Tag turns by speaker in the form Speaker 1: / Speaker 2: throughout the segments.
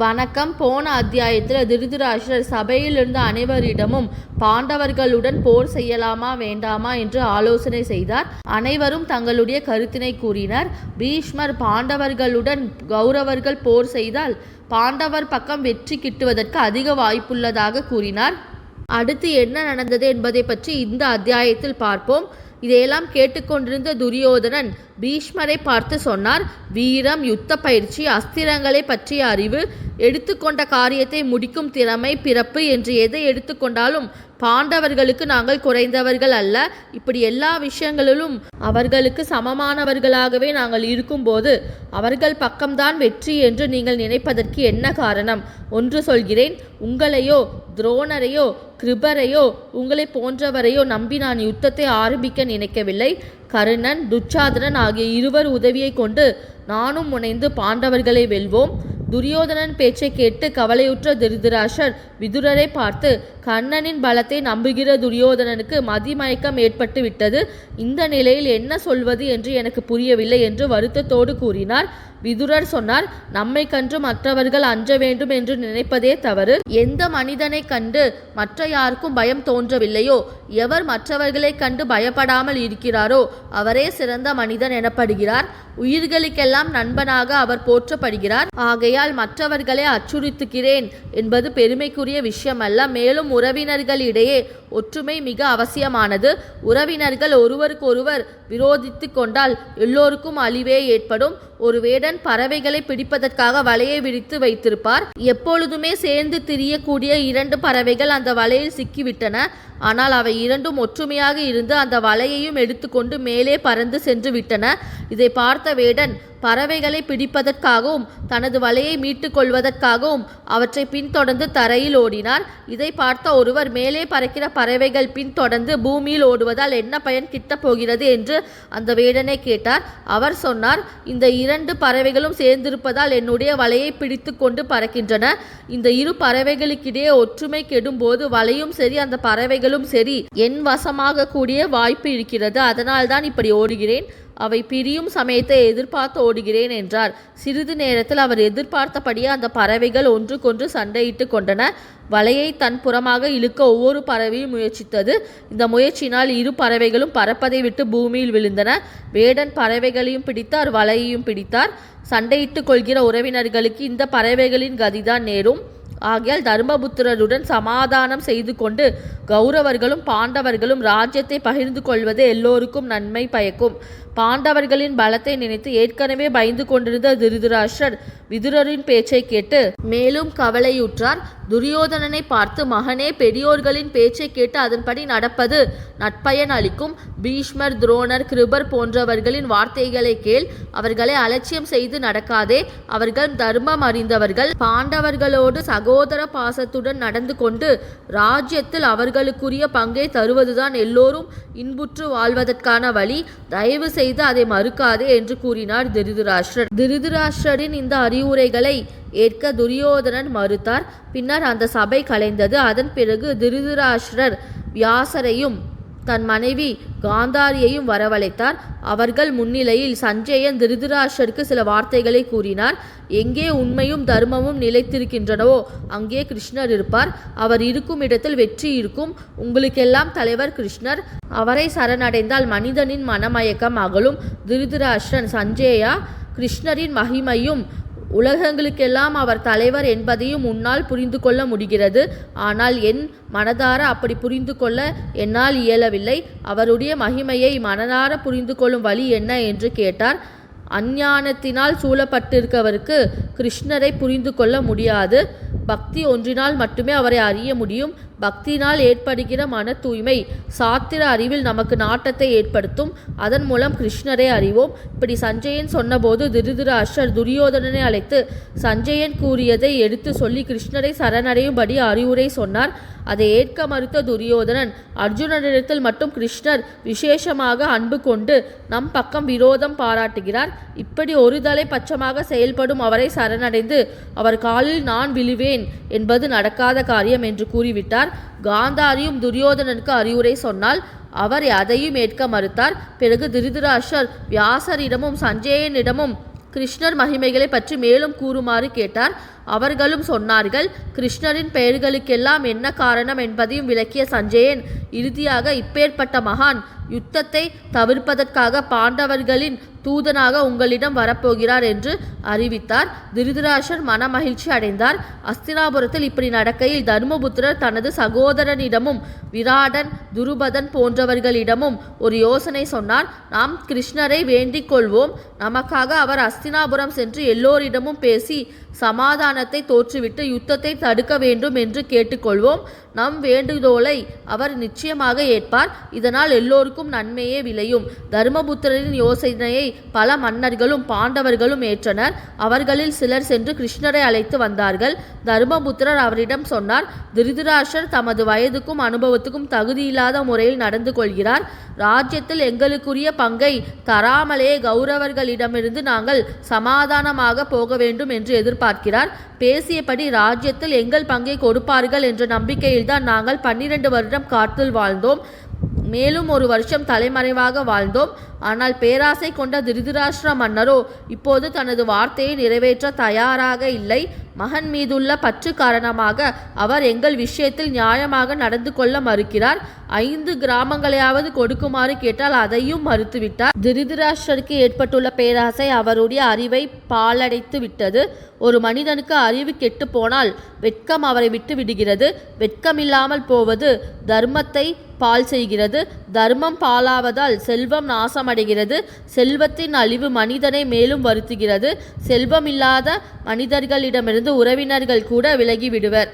Speaker 1: வணக்கம். போன அத்தியாயத்தில் திருதராஷ்டர் சபையில் இருந்த அனைவரிடமும் பாண்டவர்களுடன் போர் செய்யலாமா வேண்டாமா என்று ஆலோசனை செய்தார். அனைவரும் தங்களுடைய கருத்தினை கூறினர். பீஷ்மர் பாண்டவர்களுடன் கௌரவர்கள் போர் செய்தால் பாண்டவர் பக்கம் வெற்றி கிட்டுவதற்கு அதிக வாய்ப்புள்ளதாக கூறினார். அடுத்து என்ன நடந்தது என்பதை பற்றி இந்த அத்தியாயத்தில் பார்ப்போம். இதையெல்லாம் கேட்டுக்கொண்டிருந்த துரியோதனன் பீஷ்மரை பார்த்து சொன்னார் வீரம் யுத்த பயிற்சி அஸ்திரங்களை பற்றிய அறிவு எடுத்துக்கொண்ட காரியத்தை முடிக்கும் திறமை பிறப்பு என்று எதை எடுத்துக்கொண்டாலும் பாண்டவர்களுக்கு நாங்கள் குறைந்தவர்கள் அல்ல. இப்படி எல்லா விஷயங்களிலும் அவர்களுக்கு சமமானவர்களாகவே நாங்கள் இருக்கும்போது அவர்கள் பக்கம்தான் வெற்றி என்று நீங்கள் நினைப்பதற்கு என்ன காரணம்? ஒன்று சொல்கிறேன் உங்களையோ துரோணரையோ கிருபரையோ உங்களை போன்றவரையோ நம்பி நான் யுத்தத்தை ஆரம்பிக்க நினைக்கவில்லை. கருணன் துச்சாதனன் ஆகிய இருவர் உதவியை கொண்டு நானும் முனைந்து பாண்டவர்களை வெல்வோம். துரியோதனன் பேச்சை கேட்டு கவலையுற்ற திருதராஷர் விதுரரை பார்த்து கண்ணனின் பலத்தை நம்புகிற துரியோதனனுக்கு மதிமயக்கம் ஏற்பட்டு விட்டது. இந்த நிலையில் என்ன சொல்வது என்று எனக்கு புரியவில்லை என்று வருத்தத்தோடு கூறினார். விதுரர் சொன்னார் நம்மை கண்டு மற்றவர்கள் அஞ்ச வேண்டும் என்று நினைப்பதே தவறு. எந்த மனிதனை கண்டு மற்ற யாருக்கும் பயம் தோன்றவில்லையோ எவர் மற்றவர்களை கண்டு பயப்படாமல் இருக்கிறாரோ அவரே சிறந்த மனிதன் எனப்படுகிறார். உயிர்களுக்கெல்லாம் நண்பனாக அவர் போற்றப்படுகிறார். ஆகையால் மற்றவர்களை அச்சுறுத்துகிறேன் என்பது பெருமைக்குரிய விஷயமல்ல. மேலும் உறவினர்களிடையே ஒற்றுமை மிக அவசியமானது. உறவினர்கள் ஒருவருக்கொருவர் விரோதித்து கொண்டால் எல்லோருக்கும் அழிவே ஏற்படும். ஒரு வேடன் பறவைகளை பிடிப்பதற்காக வலையை விரித்து வைத்திருப்பார். எப்பொழுதுமே சேர்ந்து திரியக்கூடிய இரண்டு பறவைகள் அந்த வலையில் சிக்கிவிட்டன. ஆனால் அவை இரண்டும் ஒற்றுமையாக இருந்து அந்த வலையையும் எடுத்துக்கொண்டு மேலே பறந்து சென்று விட்டன இதை பார்த்த வேடன் பறவைகளை பிடிப்பதற்காகவும் தனது வலையை மீட்டுக் கொள்வதற்காகவும் அவற்றை பின்தொடர்ந்து தரையில் ஓடினார். இதை பார்த்த ஒருவர் மேலே பறக்கிற பறவைகள் பின்தொடர்ந்து பூமியில் ஓடுவதால் என்ன பயன் கிட்டப் போகிறது என்று அந்த வேடனை கேட்டார். அவர் சொன்னார் இந்த இரண்டு பறவைகளும் சேர்ந்திருப்பதால் என்னுடைய வலையை பிடித்து கொண்டு பறக்கின்றன. இந்த இரு பறவைகளுக்கிடையே ஒற்றுமை கெடும்போது வலையும் சரி அந்த பறவைகளும் சரி. என் வசமாக கூடிய வாய்ப்பு இருக்கிறது. அதனால்தான் இப்படி ஓடுகிறேன். அவை பிரியும் சமயத்தை எதிர்பார்த்து ஓடுகிறேன் என்றார். சிறிது நேரத்தில் அவர் எதிர்பார்த்தபடியே அந்த பறவைகள் ஒன்றுக்கொன்று சண்டையிட்டு கொண்டன. வலையை தன் புறமாக இழுக்க ஒவ்வொரு பறவையும் முயற்சித்தது. இந்த முயற்சியினால் இரு பறவைகளும் பறப்பதை விட்டு பூமியில் விழுந்தன. வேடன் பறவைகளையும் பிடித்தார் வலையையும் பிடித்தார். சண்டையிட்டு கொள்கிற உறவினர்களுக்கு இந்த பறவைகளின் கதிதான் நேரும். ஆகையால் தர்மபுத்திரருடன் சமாதானம் செய்து கொண்டு கௌரவர்களும் பாண்டவர்களும் ராஜ்யத்தை பகிர்ந்து கொள்வது எல்லோருக்கும் நன்மை பயக்கும். பாண்டவர்களின் பலத்தை நினைத்து ஏற்கனவே பயந்து கொண்டிருந்த திருதராஷ்டர் விதுரரின் பேச்சை கேட்டு மேலும் கவலையுற்றார். துரியோதனனை பார்த்து மகனே பெரியோர்களின் பேச்சை கேட்டு அதன்படி நடப்பது நட்பயன் அளிக்கும். பீஷ்மர் துரோணர் கிருபர் போன்றவர்களின் வார்த்தைகளை கேள். அவர்களை அலட்சியம் செய்து நடக்காதே. அவர்கள் தர்மம் அறிந்தவர்கள். பாண்டவர்களோடு சகோதர பாசத்துடன் நடந்து கொண்டு ராஜ்யத்தில் அவர்களுக்குரிய பங்கை தருவதுதான் எல்லோரும் இன்புற்று வாழ்வதற்கான வழி. தயவு செய்து அதை மறுக்காதே என்று கூறினார் திருதராஷ்டிரர் திருதராஷ்டிரரின் இந்த அறிவுரைகளை ஏற்க துரியோதனன் மறுத்தார். பின்னர் அந்த சபை கலைந்தது. அதன் பிறகு திருதுராஷ்டிரர் வியாசரையும் தன் மனைவி காந்தாரியையும் வரவழைத்தார். அவர்கள் முன்னிலையில் சஞ்சயன் திருதராஷருக்கு சில வார்த்தைகளை கூறினார். எங்கே உண்மையும் தர்மமும் நிலைத்திருக்கின்றனவோ அங்கே கிருஷ்ணர் இருப்பார். அவர் இருக்கும் இடத்தில் வெற்றி இருக்கும். உங்களுக்கெல்லாம் தலைவர் கிருஷ்ணர். அவரை சரணடைந்தால் மனிதனின் மனமயக்கம் அகலும். திருதராஷ்டிரன் சஞ்சயா கிருஷ்ணரின் மகிமையும் உலகங்களுக்கெல்லாம் அவர் தலைவர் என்பதையும் உன்னால் புரிந்து கொள்ள முடிகிறது. ஆனால் என் மனதார அப்படி புரிந்து கொள்ள என்னால் இயலவில்லை. அவருடைய மகிமையை மனதார புரிந்து கொள்ளும் வழி என்ன என்று கேட்டார். அஞ்ஞானத்தினால் சூழப்பட்டிருக்கவருக்கு கிருஷ்ணரை புரிந்து கொள்ள முடியாது. பக்தி ஒன்றினால் மட்டுமே அவரை அறிய முடியும். பக்தியினால் ஏற்படுகிற மன தூய்மை சாத்திர அறிவில் நமக்கு நாட்டத்தை ஏற்படுத்தும். அதன் மூலம் கிருஷ்ணரை அறிவோம். இப்படி சஞ்சயன் சொன்னபோது திருதராஷ்டர் துரியோதனனை அழைத்து சஞ்சயன் கூறியதை எடுத்து சொல்லி கிருஷ்ணரை சரணடையும்படி அறிவுரை சொன்னார். அதை ஏற்க மறுத்த துரியோதனன் அர்ஜுனனிடத்தில் மட்டும் கிருஷ்ணர் விசேஷமாக அன்பு கொண்டு நம் பக்கம் விரோதம் பாராட்டுகிறார். இப்படி ஒரு தலை பட்சமாக செயல்படும் அவரை சரணடைந்து அவர் காலில் நான் விழுவேன் என்பது நடக்காத காரியம் என்று கூறிவிட்டார். காந்தாரியும் துரியோதனனுக்கு அறிவுரை சொன்னால் அவர் அதையும் ஏற்க மறுத்தார். பிறகு திருதராஷர் வியாசரிடமும் சஞ்சயனிடமும் கிருஷ்ணர் மகிமைகளை பற்றி மேலும் கூறுமாறு கேட்டார். அவர்களும் சொன்னார்கள் கிருஷ்ணரின் பெயர்களுக்கெல்லாம் என்ன காரணம் என்பதையும் விளக்கிய சஞ்சயன் இறுதியாக இப்பேற்பட்ட மகான் யுத்தத்தை தவிர்ப்பதற்காக பாண்டவர்களின் தூதனாக உங்களிடம் வரப்போகிறார் என்று அறிவித்தார். திருதராஷர் மனமகிழ்ச்சி அடைந்தார். அஸ்தினாபுரத்தில் இப்படி நடக்கையில் தர்மபுத்திரர் தனது சகோதரனிடமும் விராடன் துருபதன் போன்றவர்களிடமும் ஒரு யோசனை சொன்னார். நாம் கிருஷ்ணரை வேண்டிக் கொள்வோம். நமக்காக அவர் அஸ்தினாபுரம் சென்று எல்லோரிடமும் பேசி சமாதானத்தை தோற்றுவிட்டு யுத்தத்தை தடுக்க வேண்டும் என்று கேட்டுக்கொள்வோம். நம் வேண்டுகோளை அவர் நிச்சயமாக ஏற்பார். இதனால் எல்லோருக்கும் நன்மையே விளையும். தர்மபுத்திரரின் யோசனையை பல மன்னர்களும் பாண்டவர்களும் ஏற்றனர். அவர்களில் சிலர் சென்று கிருஷ்ணரை அழைத்து வந்தார்கள். தர்மபுத்திரர் அவரிடம் சொன்னார் திருதராஷர் தமது வயதுக்கும் அனுபவத்துக்கும் தகுதியில்லாத முறையில் நடந்து கொள்கிறார். ராஜ்யத்தில் எங்களுக்குரிய பங்கை தராமலே கௌரவர்களிடமிருந்து நாங்கள் சமாதானமாக போக வேண்டும் என்று எதிர்ப்பு எதிர்பார்க்கிறார் பேசியபடி ராஜ்யத்தில் எங்கள் பங்கை கொடுப்பார்கள் என்ற நம்பிக்கையில்தான் நாங்கள் பன்னிரண்டு வருடம் காத்தில் வாழ்ந்தோம். மேலும் ஒரு வருஷம் தலைமறைவாக வாழ்ந்தோம். ஆனால் பேராசை கொண்ட திருதராஷ்டிர மன்னரோ இப்போது தனது வார்த்தையை நிறைவேற்ற தயாராக இல்லை. மகன் மீதுள்ள பற்று காரணமாக அவர் எங்கள் விஷயத்தில் நியாயமாக நடந்து கொள்ள மறுக்கிறார். ஐந்து கிராமங்களையாவது கொடுக்குமாறு கேட்டால் அதையும் மறுத்துவிட்டார். திருதராஷ்டருக்கு ஏற்பட்டுள்ள பேராசை அவருடைய அறிவை பாலடைத்து விட்டது. ஒரு மனிதனுக்கு அறிவு கெட்டு போனால் வெட்கம் அவரை விட்டு விடுகிறது. வெட்கமில்லாமல் போவது தர்மத்தை பால் செய்கிறது. தர்மம் பாலாவதால் செல்வம் நாசமடைகிறது செல்வத்தின் அழிவு மனிதனை மேலும் வருத்துகிறது. செல்வமில்லாத மனிதர்களிடமிருந்து உறவினர்கள் கூட விலகிவிடுவர்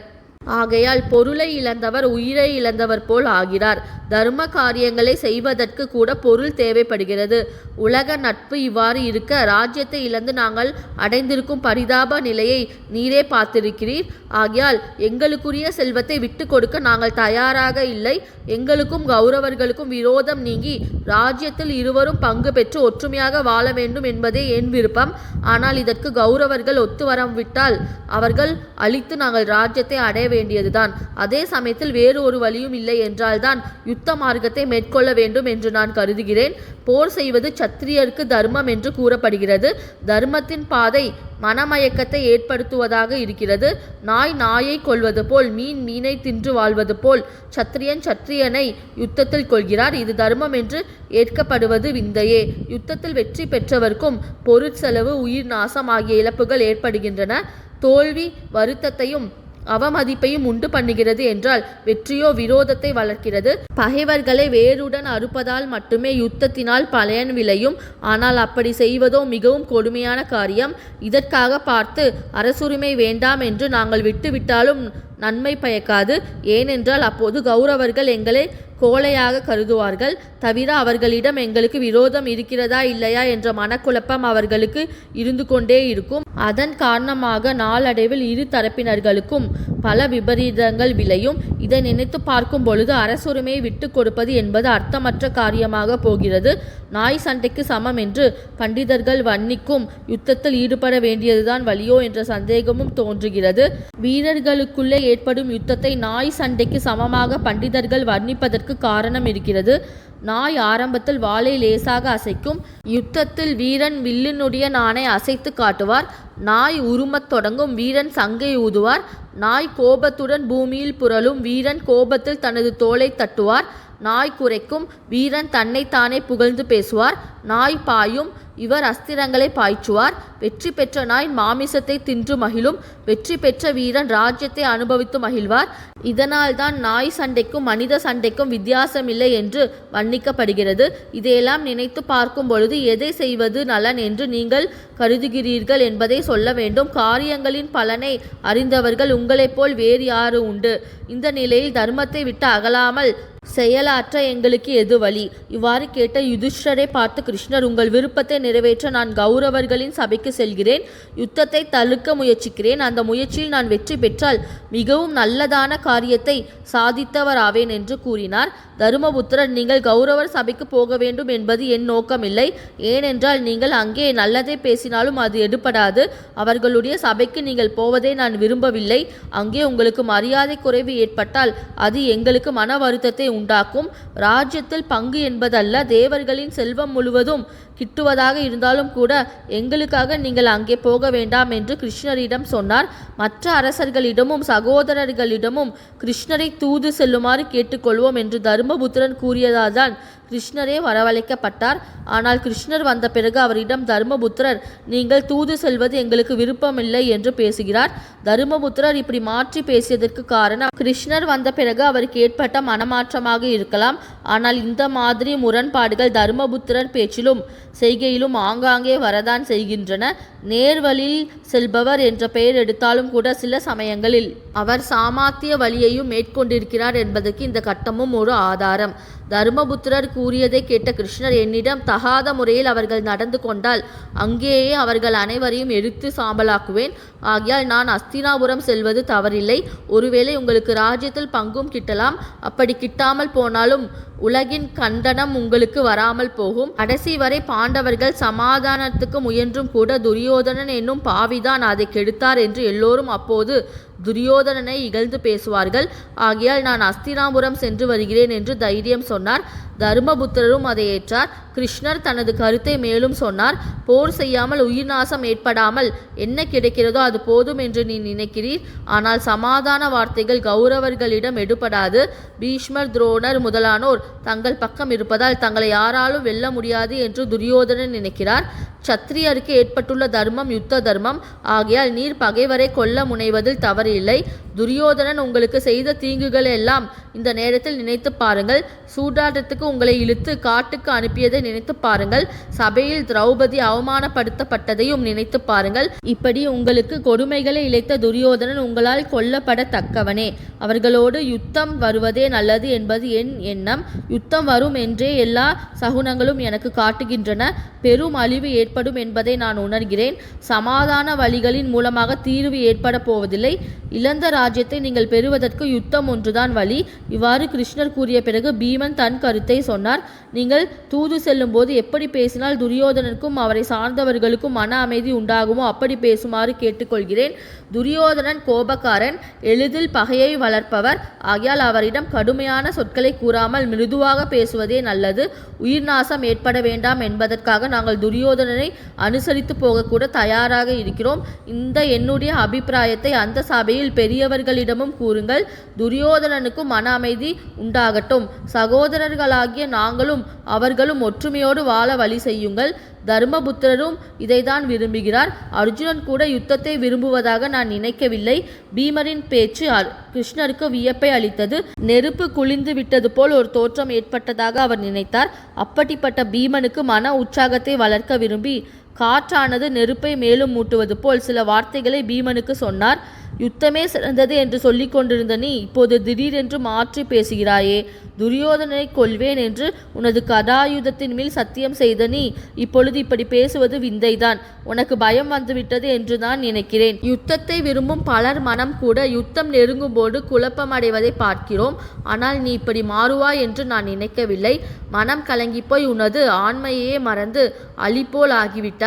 Speaker 1: ஆகையால் பொருளை இழந்தவர் உயிரை இழந்தவர் போல் ஆகிறார். தர்ம காரியங்களை செய்வதற்கு கூட பொருள் தேவைப்படுகிறது. உலக நட்பு இவ்வாறு இருக்க ராஜ்யத்தை இழந்து நாங்கள் அடைந்திருக்கும் பரிதாப நிலையை நீரே பார்த்திருக்கிறீர். ஆகையால் எங்களுக்குரிய செல்வத்தை விட்டு கொடுக்க நாங்கள் தயாராக இல்லை. எங்களுக்கும் கௌரவர்களுக்கும் விரோதம் நீங்கி ராஜ்யத்தில் இருவரும் பங்கு பெற்று ஒற்றுமையாக வாழ வேண்டும் என்பதே என் விருப்பம். ஆனால் இதற்கு கௌரவர்கள் ஒத்து விட்டால் அவர்கள் அழித்து நாங்கள் ராஜ்யத்தை அடைய வேண்டியதுதான். அதே சமயத்தில் வேறு ஒரு வழியும் இல்லை என்றால்தான் யுத்த மார்க்கத்தை மேற்கொள்ள வேண்டும் என்று நான் கருதுகிறேன். போர் செய்வது சத்திரியருக்கு தர்மம் என்று கூறப்படுகிறது. தர்மத்தின் பாதை மனமயக்கத்தை ஏற்படுத்துவதாக இருக்கிறது. நாய் நாயை கொள்வது போல் மீன் மீனை தின்று வாழ்வது போல் சத்திரியன் சத்திரியனை யுத்தத்தில் கொள்கிறார். இது தர்மம் என்று ஏற்கப்படுவது விந்தையே. யுத்தத்தில் வெற்றி பெற்றவர்க்கும் பொருட்செலவு உயிர் நாசம் ஆகிய இழப்புகள் ஏற்படுகின்றன. தோல்வி வருத்தத்தையும் அவமதிப்பையும் உண்டு பண்ணுகிறது என்றால் வெற்றியோ விரோதத்தை வளர்க்கிறது. பகைவர்களை வேருடன் அறுப்பதால் மட்டுமே யுத்தத்தினால் பலன் விளையும். ஆனால் அப்படி செய்வதோ மிகவும் கொடுமையான காரியம். இதற்காக பார்த்து அரசுரிமை வேண்டாம் என்று நாங்கள் விட்டுவிட்டாலும் நன்மை பயக்காது. ஏனென்றால் அப்போது கௌரவர்கள் எங்களை கோழையாக கருதுவார்கள். தவிர அவர்களிடம் எங்களுக்கு விரோதம் இருக்கிறதா இல்லையா என்ற மனக்குழப்பம் அவர்களுக்கு இருந்து கொண்டே இருக்கும். அதன் காரணமாக நாளடைவில் இரு தரப்பினர்களுக்கும் பல விபரீதங்கள் விளையும். இதை நினைத்து பார்க்கும் பொழுது அரசுரிமையை விட்டு கொடுப்பது என்பது அர்த்தமற்ற காரியமாக போகிறது. நாய் சண்டைக்கு சமம் என்று பண்டிதர்கள் வன்னிக்கும் யுத்தத்தில் ஈடுபட வேண்டியதுதான் வழியோ என்ற சந்தேகமும் தோன்றுகிறது. வீரர்களுக்குள்ளே ஏற்படும் யுத்தத்தை நாய் சண்டைக்கு சமமாக பண்டிதர்கள் வர்ணிப்பதற்கு காரணம் இருக்கிறது. நாய் ஆரம்பத்தில் வாளை லேசாக அசைக்கும். யுத்தத்தில் வீரன் வில்லினுடைய நாணை அசைத்து காட்டுவார். நாய் உருமத் தொடங்கும். வீரன் சங்கை ஊதுவார். நாய் கோபத்துடன் பூமியில் புரளும். வீரன் கோபத்தில் தனது தோலை தட்டுவார். நாய் குறைக்கும் வீரன் தன்னைத்தானே புகழ்ந்து பேசுவார். நாய் பாயும். இவர் அஸ்திரங்களை பாய்ச்சுவார். வெற்றி பெற்ற நாய் மாமிசத்தை தின்று மகிழும். வெற்றி பெற்ற வீரன் ராஜ்யத்தை அனுபவித்து மகிழ்வார். இதனால்தான் நாய் சண்டைக்கும் மனித சண்டைக்கும் வித்தியாசமில்லை என்று வர்ணிக்கப்படுகிறது. இதையெல்லாம் நினைத்து பார்க்கும் பொழுது எதை செய்வது நலன் என்று நீங்கள் கருதுகிறீர்கள் என்பதை சொல்ல வேண்டும். காரியங்களின் பலனை அறிந்தவர்கள் உங்களைப் போல் வேறு யாரு உண்டு. இந்த நிலையில் தர்மத்தை விட்டு அகலாமல் செயலாற்ற எங்களுக்கு எது வழி? இவ்வாறு கேட்ட யுதிஷ்டரை பார்த்து கிருஷ்ணர் உங்கள் விருப்பத்தை நிறைவேற்ற நான் கௌரவர்களின் சபைக்கு செல்கிறேன். யுத்தத்தை தழுக்க முயற்சிக்கிறேன். அந்த முயற்சியில் நான் வெற்றி பெற்றால் மிகவும் நல்லதான காரியத்தை சாதித்தவராவேன் என்று கூறினார். தருமபுத்திரர் நீங்கள் கௌரவர் சபைக்கு போக வேண்டும் என்பது என் நோக்கமில்லை. ஏனென்றால் நீங்கள் அங்கே நல்லதை பேசினாலும் அது எடுபடாது. அவர்களுடைய சபைக்கு நீங்கள் போவதை நான் விரும்பவில்லை. அங்கே உங்களுக்கு மரியாதை குறைவு ஏற்பட்டால் அது எங்களுக்கு மன வருத்தத்தை உண்டாக்கும். ராஜ்யத்தில் பங்கு என்பதல்ல தேவர்களின் செல்வம் முழுவதும் கிட்டுவதாக இருந்தாலும் கூட எங்களுக்காக நீங்கள் அங்கே போக வேண்டாம் என்று கிருஷ்ணரிடம் சொன்னார். மற்ற அரசர்களிடமும் சகோதரர்களிடமும் கிருஷ்ணரை தூது செல்லுமாறு கேட்டுக்கொள்வோம் என்று தர்மபுத்திரன் கூறியதால்தான் கிருஷ்ணரே வரவழைக்கப்பட்டார். ஆனால் கிருஷ்ணர் வந்த பிறகு அவரிடம் தர்மபுத்திரர் நீங்கள் தூது செல்வது எங்களுக்கு விருப்பமில்லை என்று பேசுகிறார். தர்மபுத்திரர் இப்படி மாற்றி பேசியதற்கு காரணம் கிருஷ்ணர் வந்த பிறகு அவருக்கு ஏற்பட்ட மனமாற்றமாக இருக்கலாம். ஆனால் இந்த மாதிரி முரண்பாடுகள் தர்மபுத்திரர் பேச்சிலும் செய்கையிலும் ஆங்காங்கே வரதான் செய்கின்றன. நேர்வழியில் செல்பவர் என்ற பெயர் எடுத்தாலும் கூட சில சமயங்களில் அவர் சாமாத்திய வழியையும் மேற்கொண்டிருக்கிறார் என்பதற்கு இந்த கட்டமும் ஒரு ஆதாரம். தர்மபுத்திரர் கூறியதை கேட்ட கிருஷ்ணர் என்னிடம் தகாத முறையில் அவர்கள் நடந்து கொண்டால் அங்கேயே அவர்கள் அனைவரையும் எரித்து சாம்பலாக்குவேன். ஆகியால் நான் அஸ்தினாபுரம் செல்வது தவறில்லை. ஒருவேளை உங்களுக்கு ராஜ்யத்தில் பங்கும் கிட்டலாம். அப்படி கிட்டாமல் போனாலும் உலகின் கண்டனம் உங்களுக்கு வராமல் போகும். கடைசி வரை பாண்டவர்கள் சமாதானத்துக்கு முயன்றும் கூட துரியோதனன் என்னும் பாவிதான் அதை கெடுத்தார் என்று எல்லோரும் அப்போது துரியோதனனை இகழ்ந்து பேசுவார்கள். ஆகையால் நான் அஸ்தினாபுரம் சென்று வருகிறேன் என்று தைரியம் சொன்னார். தர்மபுத்திரரும் அதை ஏற்றார். கிருஷ்ணர் தனது கருத்தை மேலும் சொன்னார். போர் செய்யாமல் உயிர் நாசம் ஏற்படாமல் என்ன கிடைக்கிறதோ அது போதும் என்று நீ நினைக்கிறீர். ஆனால் சமாதான வார்த்தைகள் கௌரவர்களிடம் எடுபடாது. பீஷ்மர் துரோணர் முதலானோர் தங்கள் பக்கம் இருப்பதால் தங்களை யாராலும் வெல்ல முடியாது என்று துரியோதனன் நினைக்கிறார். சத்திரியருக்கு ஏற்பட்டுள்ள தர்மம் யுத்த தர்மம். ஆகையால் நீர் பகைவரை கொல்ல முனைவதில் தவறு இல்லை துரியோதனன் உங்களுக்கு செய்த தீங்குகள் எல்லாம் இந்த நேரத்தில் நினைத்து பாருங்கள். சூதாட்டத்துக்கு உங்களை இழுத்து காட்டுக்கு அனுப்பியதை நினைத்து பாருங்கள். சபையில் திரௌபதி அவமானப்படுத்தப்பட்டதையும் நினைத்து பாருங்கள். இப்படி உங்களுக்கு கொடுமைகளை இழைத்த துரியோதனன் உங்களால் கொல்லப்படத்தக்கவனே. அவர்களோடு யுத்தம் வருவதே நல்லது என்பது என் எண்ணம். யுத்தம் வரும் என்றே எல்லா சகுனங்களும் எனக்கு காட்டுகின்றன. பெரும் அழிவு ஏற்படும் என்பதை நான் உணர்கிறேன். சமாதான வழிகளின் மூலமாக தீர்வு ஏற்பட போவதில்லை. இழந்த ராஜ்யத்தை நீங்கள் பெறுவதற்கு யுத்தம் ஒன்றுதான் வழி. இவ்வாறு கிருஷ்ணர் கூறிய பிறகு பீமன் தன் கருத்தை சொன்னார். நீங்கள் தூது செல்லும் போது எப்படி பேசினால் துரியோதனனுக்கும் அவரை சார்ந்தவர்களுக்கும் மன அமைதி உண்டாகுமோ அப்படி பேசுமாறு கேட்டுக்கொள்கிறேன். துரியோதனன் கோபக்காரன் எளிதில் பகையை வளர்ப்பவர். ஆகையால் அவரிடம் கடுமையான சொற்களை கூறாமல் மிருதுவாக பேசுவதே நல்லது. உயிர் நாசம் ஏற்பட வேண்டாம் என்பதற்காக நாங்கள் துரியோதனனை அனுசரித்து போகக்கூட தயாராக இருக்கிறோம். இந்த என்னுடைய அபிப்பிராயத்தை அந்த சபையில் பெரியவர்களிடமும் கூறுங்கள். துரியோதனனுக்கும் மன அமைதி உண்டாகட்டும். சகோதரர்களாகிய நாங்களும் அவர்களும் ஒற்றுமையோடு வாழ வழி செய்யுங்கள். தர்மபுத்திரரும் இதைதான் விரும்புகிறார். அர்ஜுனன் கூட யுத்தத்தை விரும்புவதாக நான் நினைக்கவில்லை. பீமரின் பேச்சு கிருஷ்ணருக்கு வியப்பை அளித்தது. நெருப்பு குளிந்து விட்டது போல் ஒரு தோற்றம் ஏற்பட்டதாக அவர் நினைத்தார். அப்படிப்பட்ட பீமனுக்கு மன உற்சாகத்தை வளர்க்க விரும்பி ಬಿ காற்றானது நெருப்பை மேலும் மூட்டுவது போல் சில வார்த்தைகளை பீமனுக்கு சொன்னார். யுத்தமே சிறந்தது என்று சொல்லிக் கொண்டிருந்த நீ இப்போது திடீரென்று மாற்றி பேசுகிறாயே. துரியோதனை கொள்வேன் என்று உனது கதாயுதத்தின் மேல் சத்தியம் செய்த நீ இப்பொழுது இப்படி பேசுவது விந்தைதான். உனக்கு பயம் வந்துவிட்டது என்று நான் நினைக்கிறேன். யுத்தத்தை விரும்பும் பலர் மனம் கூட யுத்தம் நெருங்கும் போது குழப்பமடைவதை பார்க்கிறோம். ஆனால் நீ இப்படி மாறுவாய் என்று நான் நினைக்கவில்லை. மனம் கலங்கி போய் உனது ஆண்மையே மறந்து அழிப்போல்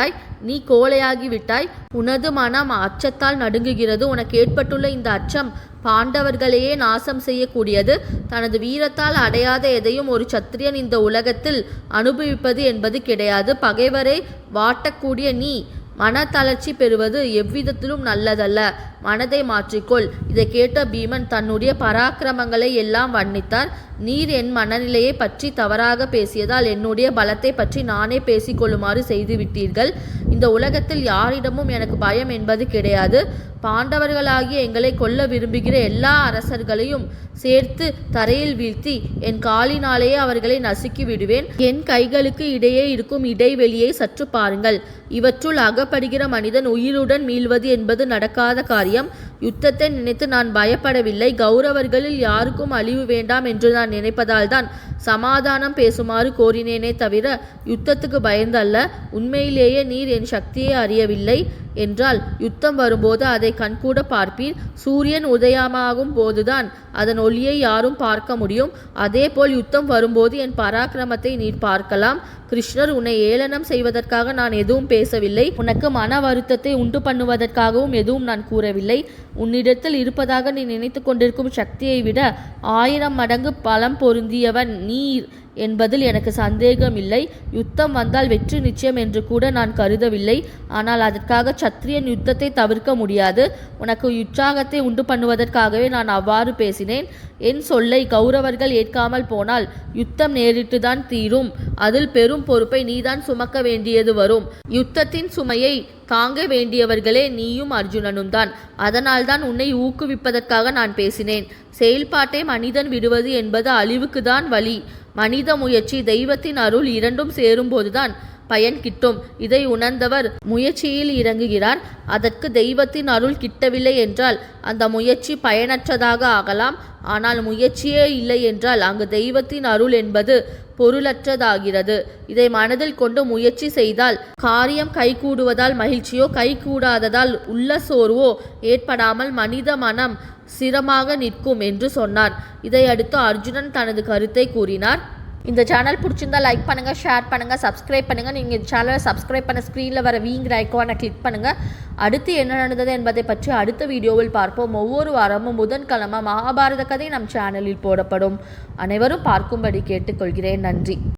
Speaker 1: விட்டாய் நீ கோழையாகி விட்டாய் உனது மனம் அச்சத்தால் நடுங்குகிறது. உனக்கு ஏற்பட்டுள்ள இந்த அச்சம் பாண்டவர்களையே நாசம் செய்யக்கூடியது. தனது வீரத்தால் அடையாத எதையும் ஒரு சத்திரியன் இந்த உலகத்தில் அனுபவிப்பது என்பது கிடையாது. பகைவரை வாட்டக்கூடிய நீ மனத்தளர்ச்சி பெறுவது எவ்விதத்திலும் நல்லதல்ல. மனதை மாற்றிக்கொள். இதை கேட்ட பீமன் தன்னுடைய பராக்கிரமங்களை எல்லாம் வர்ணித்தார். நீர் என் மனநிலையை பற்றி தவறாக பேசியதால் என்னுடைய பலத்தை பற்றி நானே பேசிக்கொள்ளுமாறு செய்துவிட்டீர்கள். இந்த உலகத்தில் யாரிடமும் எனக்கு பயம் என்பது கிடையாது. பாண்டவர்களாகிய எங்களை கொல்ல விரும்புகிற எல்லா அரசர்களையும் சேர்த்து தரையில் வீழ்த்தி என் காலினாலேயே அவர்களை நசுக்கி விடுவேன். என் கைகளுக்கு இடையே இருக்கும் இடைவெளியை சற்று பாருங்கள். இவற்றுள் அகப்படுகிற மனிதன் உயிருடன் மீள்வது என்பது நடக்காத காரியம். யுத்தத்தை நினைத்து நான் பயப்படவில்லை. கௌரவர்களில் யாருக்கும் அழிவு வேண்டாம் என்று நான் நினைப்பதால் தான் சமாதானம் பேசுமாறு கோரினேனே தவிர யுத்தத்துக்கு பயந்தல்ல. உண்மையிலேயே நீர் என் சக்தியை அறியவில்லை என்றால் யுத்தம் வரும்போது அதை கண்கூட பார்ப்பீர். சூரியன் உதயமாகும் போதுதான் அதன் ஒளியை யாரும் பார்க்க முடியும். அதேபோல் யுத்தம் வரும்போது என் பராக்கிரமத்தை நீர் பார்க்கலாம். கிருஷ்ணர் உன்னை ஏளனம் செய்வதற்காக நான் எதுவும் பேசவில்லை. உனக்கு மன வருத்தத்தை உண்டு பண்ணுவதற்காகவும் எதுவும் நான் கூறவில்லை. உன்னிடத்தில் இருப்பதாக நீ நினைத்து கொண்டிருக்கும் சக்தியை விட ஆயிரம் மடங்கு பலம் பொருந்தியவன் நீர் என்பதில் எனக்கு சந்தேகம் இல்லை யுத்தம் வந்தால் வெற்றி நிச்சயம் என்று கூட நான் கருதவில்லை. ஆனால் அதற்காக சத்திரியன் யுத்தத்தை தவிர்க்க முடியாது. உனக்கு உற்சாகத்தை உண்டு பண்ணுவதற்காகவே நான் அவ்வாறு பேசினேன். என் சொல்லை கௌரவர்கள் ஏற்காமல் போனால் யுத்தம் நேரிட்டுதான் தீரும். அதில் பெரும் பொறுப்பை நீதான் சுமக்க வேண்டியது வரும். யுத்தத்தின் சுமையை தாங்க வேண்டியவர்களே நீயும் அர்ஜுனனும் தான். அதனால்தான் உன்னை ஊக்குவிப்பதற்காக நான் பேசினேன். செயல்பாட்டை மனிதன் விடுவது என்பது அழிவுக்குதான் வழி. மனித முயற்சி தெய்வத்தின் அருள் இரண்டும் சேரும்போதுதான் பயன் கிட்டும். இதை உணர்ந்தவர் முயற்சியில் இறங்குகிறார். அதற்கு தெய்வத்தின் அருள் கிட்டவில்லை என்றால் அந்த முயற்சி பயனற்றதாக ஆகலாம். ஆனால் முயற்சியே இல்லை என்றால் அங்கு தெய்வத்தின் அருள் என்பது பொருளற்றதாகிறது. இதை மனதில் கொண்டு முயற்சி செய்தால் காரியம் கைகூடுவதால் மகிழ்ச்சியோ கைகூடாததால் உள்ள சோர்வோ ஏற்படாமல் மனித மனம் சிரமாக நிற்கும் என்று சொன்னார். இதையடுத்து அர்ஜுனன் தனது கருத்தை கூறினார். இந்த சேனல் பிடிச்சிருந்தா லைக் பண்ணுங்கள் ஷேர் பண்ணுங்கள் சப்ஸ்கிரைப் பண்ணுங்கள் நீங்கள் இந்த சேனலை சப்ஸ்கிரைப் பண்ண ஸ்க்ரீனில் வர வீங்கிற ஐக்கானை கிளிக் பண்ணுங்கள் அடுத்து என்ன நடந்தது என்பதை பற்றி அடுத்த வீடியோவில் பார்ப்போம். ஒவ்வொரு வாரமும் புதன்கிழமை மகாபாரத கதை நம் சேனலில் போடப்படும். அனைவரும் பார்க்கும்படி கேட்டுக்கொள்கிறேன். நன்றி.